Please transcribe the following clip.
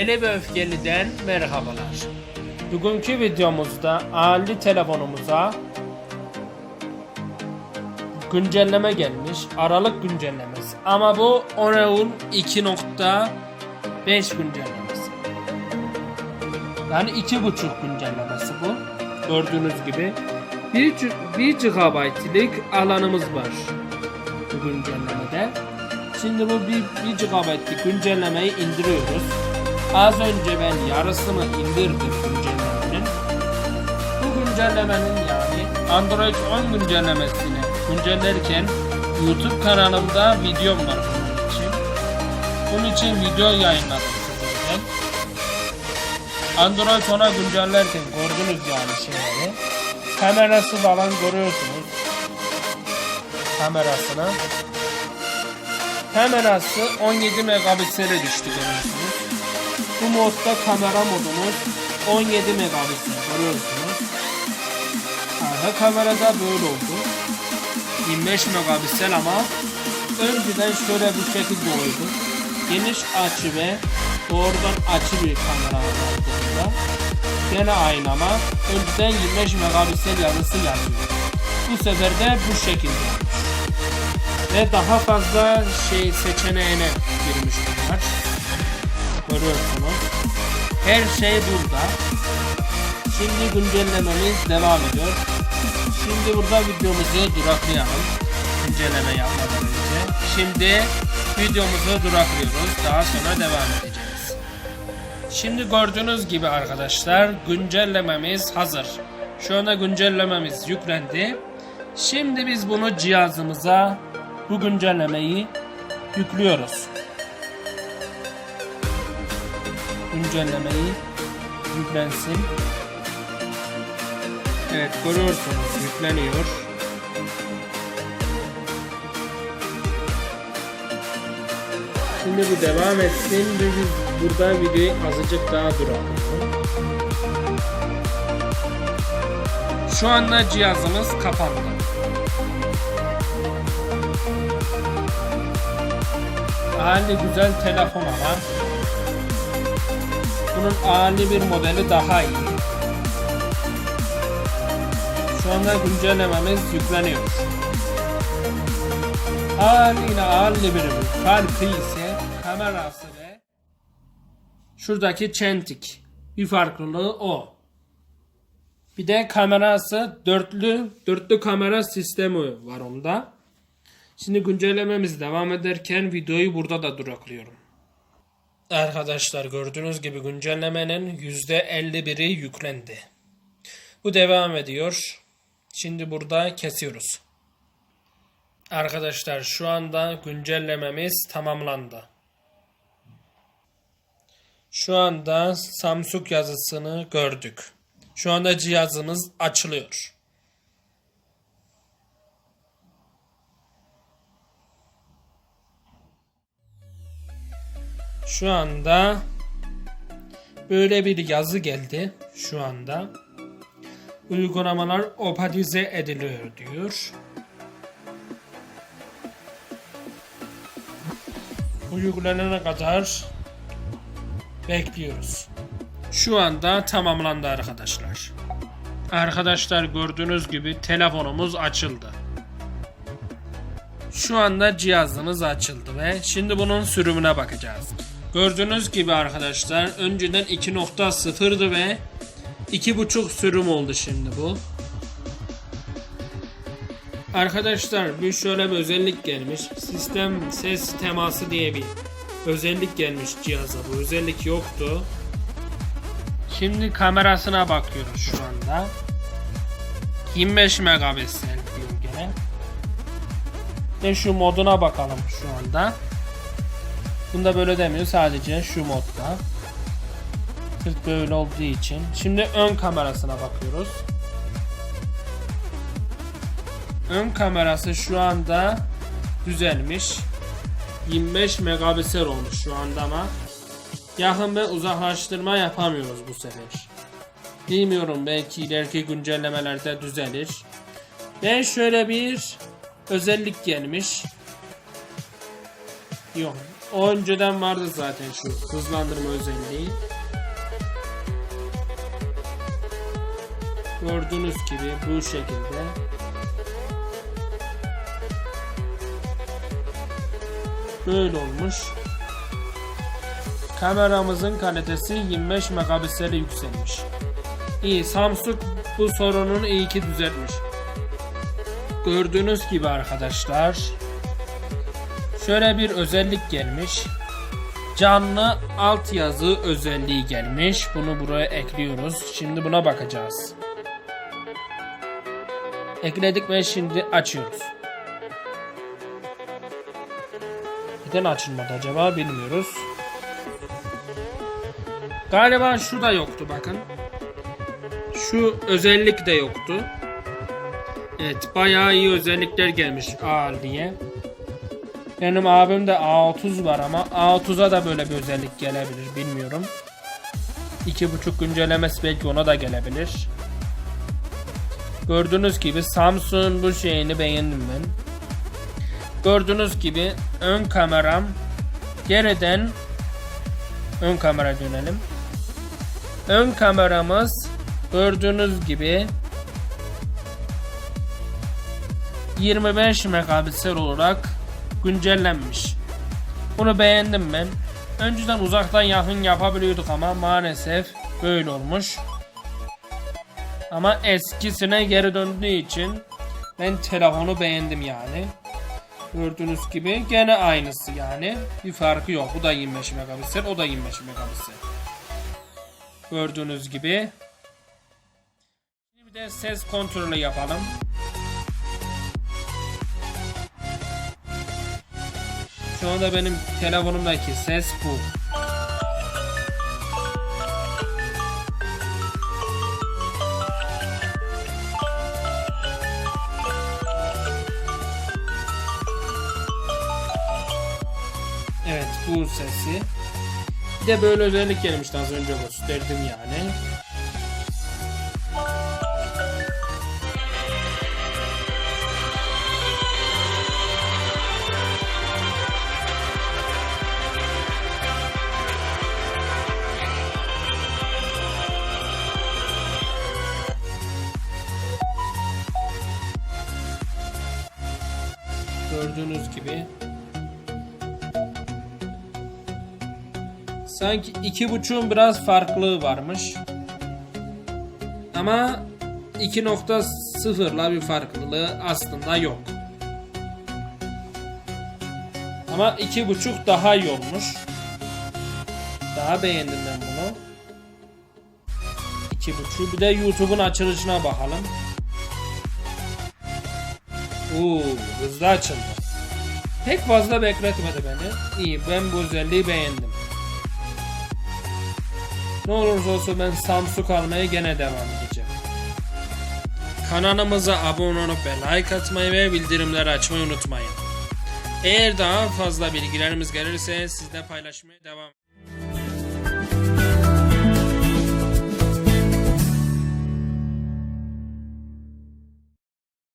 Deli ve Öfkeli'den merhabalar. Bugünkü videomuzda Ali telefonumuza güncelleme gelmiş. Aralık güncellemesi. Ama bu Oreon 2.5 güncellemesi. Yani 2.5 güncellemesi bu. Gördüğünüz gibi. 1, 1 GB'lik alanımız var bu güncellemede. Şimdi bu 1, 1 GB'lik güncellemeyi indiriyoruz. Az önce ben yarısını indirdim güncellemenin. Bu güncellemenin yani Android 10 güncellemesini güncellerken YouTube kanalımda videom var bunun için. Bunun için video yayınladım sizlerden. Android 10'a güncellerken gördünüz yani şeyleri. Kamerası falan görüyorsunuz. Kamerasını. Kamerası 17 megapiksele düştü görüyorsunuz. Bu modda kamera modumuz 17 megapiksel görüyorsunuz. Arka kamerada böyle oldu. 25 megapiksel ama önceden şöyle bu şekilde oldu. Geniş açı ve doğrudan açı bir kamera vardı burada. Gene aynı ama önceden 25 megapiksel yazısı yazıyor. Bu sefer de bu şekilde. Ve daha fazla şey seçeneğine girmiş bunlar. Görüyorsunuz. Her şey burada. Şimdi güncellememiz devam ediyor. Şimdi burada videomuzu duraklayalım. Güncelleme yapmadan önce. Şimdi videomuzu duraklıyoruz. Daha sonra devam edeceğiz. Şimdi gördüğünüz gibi arkadaşlar güncellememiz hazır. Şu anda güncellememiz yüklendi. Şimdi biz bunu cihazımıza bu güncellemeyi yüklüyoruz. Güncellemeyi yüklensin. Evet görüyorsunuz yükleniyor. Şimdi bu devam etsin biz burada videoyu azıcık daha duralım. Şu anda cihazımız kapandı. Hali güzel telefon ama bunun hali bir modeli daha iyi. Şu anda güncellememiz yükleniyor. Haliyle hali birimi farkı ise kamerası ve şuradaki çentik. Bir farklılığı o. Bir de kamerası dörtlü, dörtlü kamera sistemi var onda. Şimdi güncellememiz devam ederken videoyu burada da duraklıyorum. Arkadaşlar gördüğünüz gibi güncellemenin %51'i yüklendi. Bu devam ediyor. Şimdi burada kesiyoruz. Arkadaşlar şu anda güncellememiz tamamlandı. Şu anda Samsung yazısını gördük. Şu anda cihazımız açılıyor. Şu anda böyle bir yazı geldi şu anda. Uygulamalar optimize ediliyor diyor. Uygulanana kadar bekliyoruz. Şu anda tamamlandı arkadaşlar. Arkadaşlar gördüğünüz gibi telefonumuz açıldı. Şu anda cihazımız açıldı ve şimdi bunun sürümüne bakacağız. Gördüğünüz gibi arkadaşlar önceden 2.0'dı ve 2.5 sürüm oldu şimdi bu. Arkadaşlar bir şöyle bir özellik gelmiş. Sistem ses teması diye bir özellik gelmiş cihaza. Bu özellik yoktu. Şimdi kamerasına bakıyoruz şu anda. 25 megapiksel diyor gene. Ve şu moduna bakalım şu anda. Bunda böyle demiyor sadece şu modda. Sırf böyle olduğu için. Şimdi ön kamerasına bakıyoruz. Ön kamerası şu anda düzelmiş. 25 megapiksel olmuş şu anda ama yakın ve uzaklaştırma yapamıyoruz bu sefer. Bilmiyorum belki ileriki güncellemelerde düzelir. Ve şöyle bir özellik gelmiş. Yok. Önceden vardı zaten şu hızlandırma özelliği. Gördüğünüz gibi bu şekilde. Böyle olmuş. Kameramızın kalitesi 25 megapiksele yükselmiş. İyi Samsung bu sorununu iyi ki düzeltmiş. Gördüğünüz gibi arkadaşlar şöyle bir özellik gelmiş. Canlı altyazı özelliği gelmiş. Bunu buraya ekliyoruz. Şimdi buna bakacağız. Ekledik ve şimdi açıyoruz. Neden açılmadı acaba bilmiyoruz. Galiba şu da yoktu bakın. Şu özellik de yoktu. Evet bayağı iyi özellikler gelmiş ağır diye. Benim abimde A30 var ama A30'a da böyle bir özellik gelebilir bilmiyorum. 2.5 güncellemesi belki ona da gelebilir. Gördüğünüz gibi Samsung bu şeyini beğendim ben. Gördüğünüz gibi ön kameram geriden ön kamera dönelim. Ön kameramız gördüğünüz gibi 25 megapiksel olarak güncellenmiş. Bunu beğendim ben. Önceden uzaktan yakın yapabiliyorduk ama maalesef böyle olmuş. Ama eskisine geri döndüğü için ben telefonu beğendim yani. Gördüğünüz gibi gene aynısı yani. Bir farkı yok. Bu da 25 megapiksel, o da 25 megapiksel. Gördüğünüz gibi. Şimdi bir de ses kontrolü yapalım. Şu anda benim telefonumdaki ses bu. Evet bu sesi. Bir de böyle özellik gelmişti az önce gösterdim yani. Gibi Sanki iki buçuğun biraz farklılığı varmış. Ama 2.0'la bir farklılığı aslında yok. Ama iki buçuk daha iyi olmuş. Daha beğendim ben bunu. İki buçuk. Bir de YouTube'un açılışına bakalım. Oo, hızlı açıldı. Pek fazla bekletmedi beni. İyi, ben bu özelliği beğendim. Ne olursa olsun ben Samsung almaya gene devam edeceğim. Kanalımıza abone olup ve like atmayı ve bildirimleri açmayı unutmayın. Eğer daha fazla bilgilerimiz gelirse sizle paylaşmaya devam